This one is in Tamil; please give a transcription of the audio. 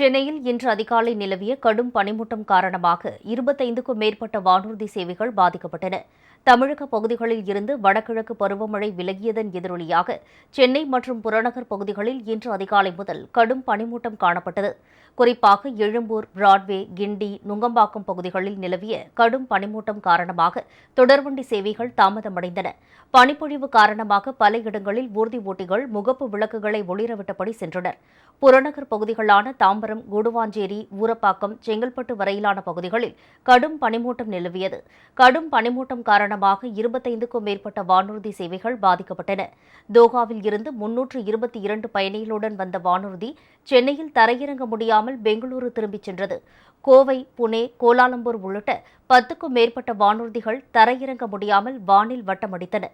சென்னையில் இன்று அதிகாலை நிலவிய கடும் பனிமூட்டம் காரணமாக இருபத்தைந்துக்கும் மேற்பட்ட வானூர்தி சேவைகள் பாதிக்கப்பட்டன. தமிழக பகுதிகளில் இருந்து வடகிழக்கு பருவமழை விலகியதன் எதிரொலியாக சென்னை மற்றும் புறநகர் பகுதிகளில் இன்று அதிகாலை முதல் கடும் பனிமூட்டம் காணப்பட்டது. குறிப்பாக எழும்பூர் பிராட்வே கிண்டி நுங்கம்பாக்கம் பகுதிகளில் நிலவிய கடும் பனிமூட்டம் காரணமாக தொடர்வண்டி சேவைகள் தாமதமடைந்தன. பனிப்பொழிவு காரணமாக பல இடங்களில் ஊர்தி ஓட்டிகள் முகப்பு விளக்குகளை ஒளிரவிட்டபடி சென்றனர். புறநகர் பகுதிகளான தாம்பரம் கூடுவாஞ்சேரி ஊரப்பாக்கம் செங்கல்பட்டு வரையிலான பகுதிகளில் கடும் பனிமூட்டம் நிலவியது. கடும் பனிமூட்டம் காரணமாக இருபத்தைந்துக்கும் மேற்பட்ட வானூர்தி சேவைகள் பாதிக்கப்பட்டன. தோஹாவில் இருந்து முன்னூற்று இருபத்தி இரண்டு பயணிகளுடன் வந்த வானூர்தி சென்னையில் தரையிறங்க இல்லாமல் பெங்களூரு திரும்பிச் சென்றது. கோவை புனே கோலாலம்பூர் உள்ளிட்ட பத்துக்கும் மேற்பட்ட வானூர்திகள் தரையிறங்க முடியாமல் வானில் வட்டமடித்தன.